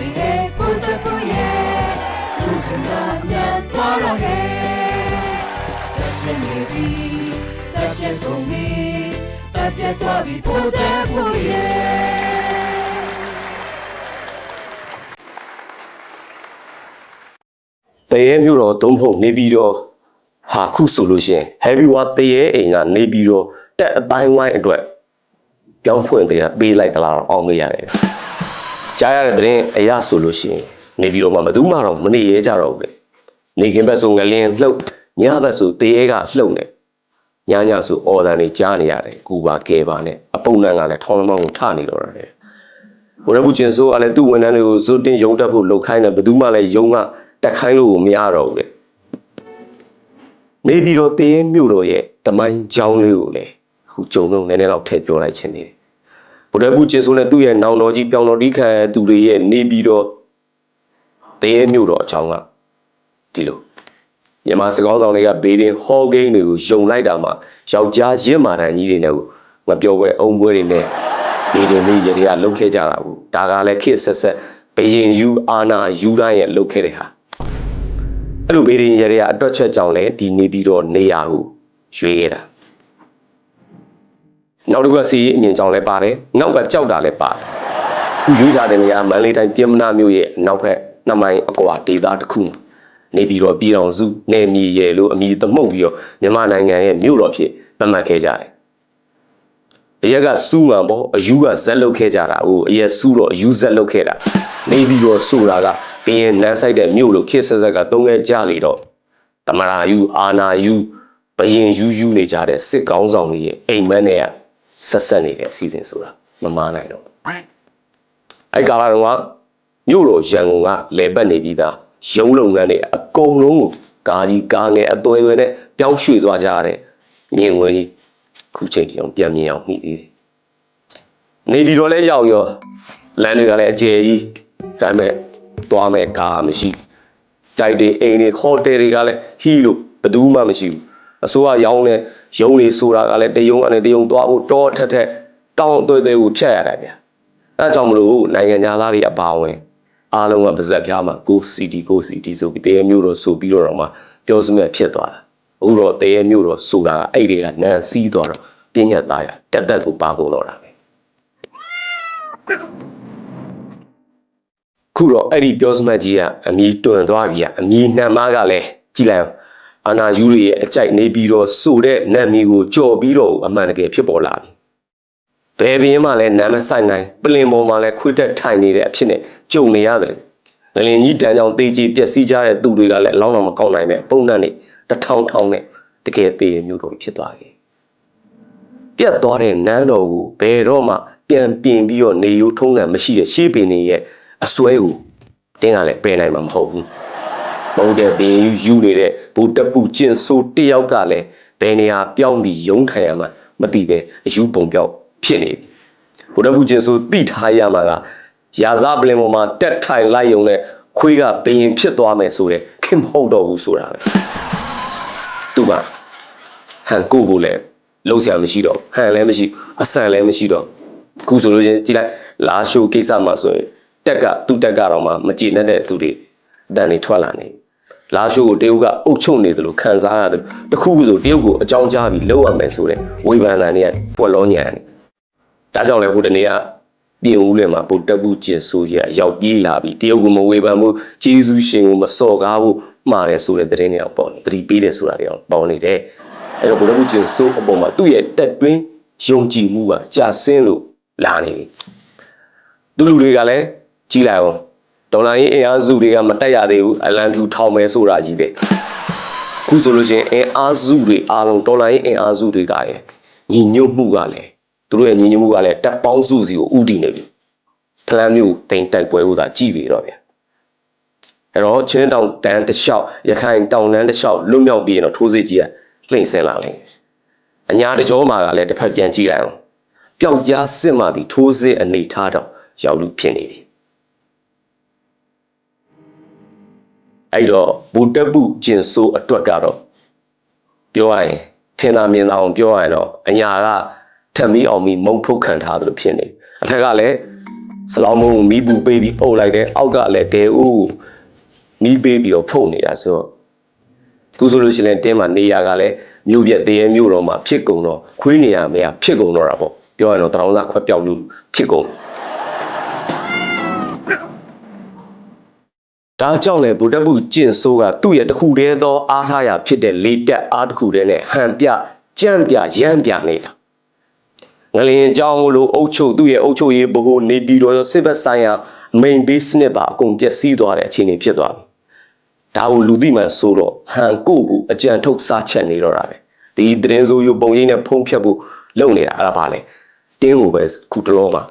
ပြီဟဲ့ဖုတ်တပူရဲ့သူစင်တာမြန်သွားတော့ဟဲ့တက်ပြင်းနေပြီတက်ပြင်းကုန်ပြီတက်ပြင်းသွားပြီဖုတ်တပူရဲ့တရေမျိုးတော့သုံးဖို့နေပြီးတော့ဟာခုဆိုလို့ရှိရင် heavy war တရေအိမ်ကနေပြီးတော့တက်အတိုင်းဝိုင်းအတွက်ပြောင်းဖွင့်တဲ့ပေးလိုက်သလားတော့အောင်မရတယ် ကြားရတဲ့သတင်းအရာဆိုလို့ရှိရင်နေပြီးတော့မှဘယ်သူမှတော့မနေရဲကြတော့ဘူးလေနေခင်ဘက်ဆိုငလင်းလှုပ်ညဘက်ဆိုတရေကလှုပ်နေညညဆိုအော်တန်တွေကြားနေရတယ်ကူပါကဲပါနဲ့အပုံနှံကလည်းထောင်းမောင်းကိုထနေတော့တယ်ဘုရားဘူးကျင်ဆိုးကလည်းသူ့ဝန်ထမ်းတွေကိုဇွတ်တင်ရုံတက်ဖို့လှုပ်ခိုင်းတယ်ဘယ်သူမှလည်းယုံကတက်ခိုင်းလို့မရတော့ဘူးလေနေပြီးတော့တရေမြို့တော်ရဲ့တမိုင်းကြောင်းလေးကိုလည်းအခုကြုံတော့နည်းနည်းတော့ထည့်ပြောလိုက်ခြင်းနေတယ် ဘုရားဘူးကျင်ဆိုးနဲ့သူ့ရဲ့နောင်တော်ကြီးပြောင်းတော်ဒီခံသူတွေရဲ့နေပြီးတော့တရေမြို့တော်အကြောင်းကဒီလိုမြန်မာစကောင်းဆောင်တွေကဘေးရင်ဟောဂိမ်းတွေကိုယုံလိုက်တာမှယောက်ျားရင့်မာတန်ကြီးတွေနဲ့ကိုမပြောပွဲအုံပွဲတွေနဲ့ဒီတွေမိရေတွေကလှုပ်ခဲ့ကြတာဘူးဒါကလည်းခေတ်ဆက်ဆက်ဘယင်ယူအာနာယူတိုင်းရဲ့လှုပ်ခဲ့တဲ့ဟာအဲ့လိုဘေးရင်ရေတွေကအတွက်ချက်ကြောင့်လည်းဒီနေပြီးတော့နေရာကိုရွေးခဲ့တာ နောက်တစ်ခုကစီအမြင်ကြောင့်လည်းပါတယ်နောက်ကကြောက်တာလည်းပါတယ်ခုရွေးထားတဲ့နေရာမန္တလေးတိုင်းပြင်မနာမြို့ရဲ့နောက်ဘက်နှစ်မိုင်အကွာဒေသတစ်ခုမှာနေပြီးတော့ပြည်တော်စုနေမီရဲ့လို့အမည်သမုတ်ပြီးတော့မြန်မာနိုင်ငံရဲ့မြို့တော်ဖြစ်သတ်မှတ်ခဲ့ကြတယ်။အရက်ကစူးမှန်ပေါ့အယူကဇက်လုတ်ခဲ့ကြတာဟိုအရက်စူးတော့အယူဇက်လုတ်ခဲ့တာနေပြီးတော့ဆိုတာကဘင်းနန်းဆိုင်တဲ့မြို့လို့ခေတ်ဆက်ဆက်ကသုံးခဲ့ကြလေတော့တမရာယူအာနာယူဘယင်ယူယူနေကြတဲ့စစ်ကောင်းဆောင်တွေရဲ့အိမ်မက်နဲ့က ဆက်ဆက်နေတဲ့အစီအစဉ်ဆိုတာမမားနိုင်တော့ဘူးအဲ့ကာလတုန်းကမြို့တော်ရန်ကုန်ကလဲပတ်နေပြီးသားရုံးလုပ်ငန်းတွေအကုန်လုံးကိုကာကြီးကားငယ်အသွဲသွဲနဲ့ပြောင်းရွှေ့သွားကြရတဲ့မြင်ဝင်ကြီးခုချိန်ထိအောင်ပြန်မြင်အောင်မိသေးတယ်။နေပြီးတော့လဲရောက်ရောလမ်းတွေကလည်းအကျယ်ကြီးဒါပေမဲ့သွားမဲ့ကားမရှိတိုက်တွေအိမ်တွေဟိုတယ်တွေကလည်းဟီးလို့ဘယ်သူမှမရှိဘူး အစိုးရရောင်းတဲ့ရုံးတွေဆိုတာကလည်းတယုံကနေတယုံသွားဖို့တောထက်ထက်တောင်းအသွဲသွဲကိုဖြတ်ရတာဗျာအဲဒါကြောင့်မလို့နိုင်ငံသားတွေအပါအဝင်အားလုံးကပါဇက်ဖျားမှာကိုစီတီကိုစီတီဆိုပြီးတရေမျိုးတော့ဆိုပြီးတော့တော့မှပြောစမဲ့ဖြစ်သွားတာအခုတော့တရေမျိုးတော့ဆိုတာကအဲ့တွေကနန်စီးသွားတော့ပြင်းရသားရတက်တက်ကိုပါကုန်တော့တာပဲခုတော့အဲ့ဒီပြောစမဲ့ကြီးကအမီတွန်သွားပြီကအမီနှံမကလည်းကြည်လိုက် အောင်အာနာယူရီရဲ့အကြိုက်နေပြီးတော့ဆိုတဲ့နတ်မီကိုကြော်ပြီးတော့အမှန်တကယ်ဖြစ်ပေါ်လာပြီဘယ်ဘင်းမှလည်းနာမဆိုင်နိုင်ပလင်ပေါ်မှာလည်းခွေးတက်ထိုင်နေတဲ့အဖြစ်နဲ့ကြုံနေရတယ်။ငလင်ကြီးတန်းကြောင်တေးကြီးပျက်စီးကြတဲ့သူတွေကလည်းအလောင်းတော်မကောင်းနိုင်ပဲပုံနှံ့နေတထောင်ထောင်နဲ့တကယ်သေးရမျိုးတော်ဖြစ်သွားခဲ့။ပြတ်သွားတဲ့နန်းတော်ကိုဘယ်တော့မှပြန်ပြင်ပြီးတော့နေရိုးထုံးစံမရှိတဲ့ရှေးပင်တွေရဲ့အစွဲကိုတင်းကလည်းပယ်နိုင်မှာမဟုတ်ဘူး။ မဟုတ်တဲ့ဘင်းယူယူနေတဲ့ဘူတက်ပူကျင်ဆိုးတယောက်ကလည်းဘယ်နေရာပြောင်းပြီးရုံးထိုင်ရမှမသိပဲအယူပုံပြောက်ဖြစ်နေပြီဘုရားဘူးကျင်ဆိုတိထားရမှာကရာဇပလင်ပေါ်မှာတက်ထိုင်လိုက်ရုံနဲ့ခွေးကဘယင်ဖြစ်သွားမယ်ဆိုတဲ့ခင်မဟုတ်တော့ဘူးဆိုတာပဲသူကဟန်ကိုကိုလည်းလုံးဆရာမရှိတော့ဟန်လည်းမရှိအဆန်လည်းမရှိတော့ခုဆိုလို့ချင်းကြည့်လိုက်လာရှိုးကိစ္စမှာဆိုရင်တက်ကသူ့တက်ကတော့မှမကြည်နဲ့တဲ့သူတွေအတန်တွေထွက်လာနေ လာရှိုးကိုတရုတ်ကအုပ်ချုပ်နေတယ်လို့ခံစားရတယ်တခုခုဆိုတရုတ်ကိုအကြောင်းကြားပြီးလောက်ရမယ်ဆိုတဲ့ဝေဖန်တာတွေကပွက်လုံးညံနေဒါကြောင့်လည်းဟိုတနေ့ကပြင်ဦးလည်းမှာပိုတက်ဘူးကျင်ဆိုးကြီးအရောက်ပြေးလာပြီးတရုတ်ကမဝေဖန်ဘူးဂျေဇူးရှင်ကိုမစော်ကားဘူးမှားတယ်ဆိုတဲ့သတင်းတွေအောင်ပေါ့သတိပေးတယ်ဆိုတာတွေအောင်ပေါနေတယ်အဲ့တော့ဘုရားဘူးကျင်ဆိုးအပေါ်မှာသူ့ရဲ့တက်တွင်းယုံကြည်မှုကကြာဆင်းလို့လာနေပြီသူလူတွေကလည်းကြီးလိုက်အောင် ဒေါ်လာရေးအင်အားစုတွေကမတက်ရသေးဘူးအလန်ထူထောင်မယ်ဆိုတာကြီးပဲခုဆိုလို့ရှိရင်အင်အားစုတွေအားလုံးဒေါ်လာရေးအင်အားစုတွေကရဲ့ညီညွတ်မှုကလည်းသူတို့ရဲ့ညီညွတ်မှုကလည်းတက်ပေါင်းစုစီကိုဥတည်နေပြီဖလန်မျိုးတိမ်တိုက်ပွဲဥသာကြည်ပြီတော့ဗျာအဲ့တော့ချင်းတောင်တန်းတစ်လျှောက်ရခိုင်တောင်တန်းတစ်လျှောက်လွတ်မြောက်ပြီးရင်တော့ထိုးစစ်ကြီးကလှိမ့်ဆင်းလာလိမ့်မယ်အညာတကြောမှာကလည်းတစ်ဖက်ပြန်ကြည့်လိုက်အောင်ပျောက်ကြားစစ်မှပြီးထိုးစစ်အနေထားတော့ရောက်လူဖြစ်နေပြီ အဲ့တော့ဘူတက်ပုကျင်ဆိုးအတွက်ကတော့ပြောရရင်ထင်သာမြင်သာအောင်ပြောရရင်တော့အညာကထက်မီအောင်မီမုံဖုတ်ခံထားသလိုဖြစ်နေအထက်ကလည်းစလောင်းမုံမီးပူပေးပြီးပုတ်လိုက်တယ်အောက်ကလည်းဒဲဦးမီးပေးပြီးတော့ဖုတ်နေတာဆိုတော့သူဆိုလို့ရှိရင်တင်းမှာနေရကလည်းမြို့ပြက်တရေမြို့တော်မှာဖြစ်ကုန်တော့ခွေးနေရမရဖြစ်ကုန်တော့တာပေါ့ပြောရရင်တော့တရောင်းသားခွက်ပြောက်လို့ဖြစ်ကုန် ဒါကြောင့်လေဗုဒ္ဓဘုကျင့်ဆိုးကသူ့ရဲ့တစ်ခုတည်းသောအားထားရာဖြစ်တဲ့လေတက်အားတစ်ခုတည်းနဲ့ဟန်ပြကြမ်းပြရမ်းပြနေတာငလျင်ကြောင်းလို့အုတ်ချုပ်သူ့ရဲ့အုတ်ချုပ်ရေးဘိုးနေပြီးတော့စစ်ဘက်ဆိုင်ရာ main base နဲ့ပါအကုန်ပျက်စီးသွားတဲ့အခြေအနေဖြစ်သွားပြီ။ဒါကိုလူသိမှန်ဆိုတော့ဟန်ကိုကိုအကြံထုတ်စားချက်နေတော့တာပဲ။ဒီသတင်းစိုးရပုံရိပ်နဲ့ဖုံးဖြတ်ဖို့လုပ်နေတာအဲ့ဒါပါလေ။တင်းကိုပဲခုတလုံးမှာ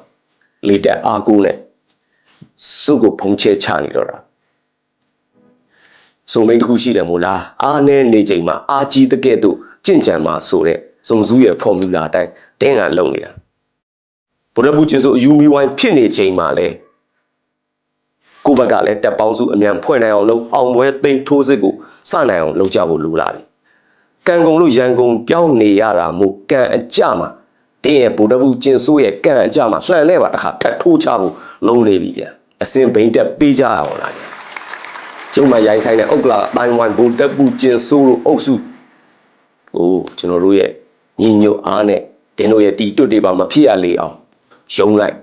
လေတက်အားကိုနဲ့စုကိုဖုံးချဲချနေတော့တာ။ စုံမိန်တစ်ခုရှိတယ်မို့လား။အားနဲ့နေချိန်မှာအားကြီးတဲ့ကဲ့သို့ကြင့်ကြံမှာဆိုတဲ့စုံစူးရဲ့ဖော်မြူလာအတိုင်းတင်းကလုံနေတာ။ဘုရားဘူးကျင်းဆိုအယူမီဝိုင်းဖြစ်နေချိန်မှာလဲကိုယ့်ဘက်ကလည်းတက်ပေါင်းစုအမြန်ဖွင့်နိုင်အောင်လုပ်အောင်ပွဲသိမ်းထိုးစစ်ကိုစနိုင်အောင်လုပ်ကြဖို့လိုလာပြီ။ကံကုန်လို့ရန်ကုန်ပြောင်းနေရတာမို့ကံအကြမှာတင်းရဲ့ဘုရားဘူးကျင်းဆိုရဲ့ကံအကြမှာလှန်နဲ့ပါတစ်ခါထပ်ထိုးချဖို့လုံးနေပြီဗျ။အစင်ဘိန်တက်ပေးကြရအောင်လား။ ကျုံမရိုင်းဆိုင်တဲ့ဥက္ကလာအတိုင်းဝိုင်းဘုတက်ဘူးကျင်းဆိုလို့အုပ်စုဟိုကျွန်တော်တို့ရဲ့ညီညွတ်အားနဲ့တင်းတို့ရဲ့တီတွတ်တွေပါမဖြစ်ရလေအောင်ရုံးလိုက်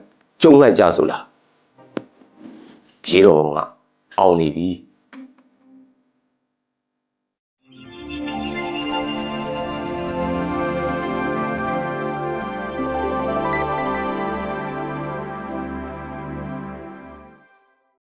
ကျုံလိုက်ကြဆိုလားပြေတော့ကအောင်နေပြီ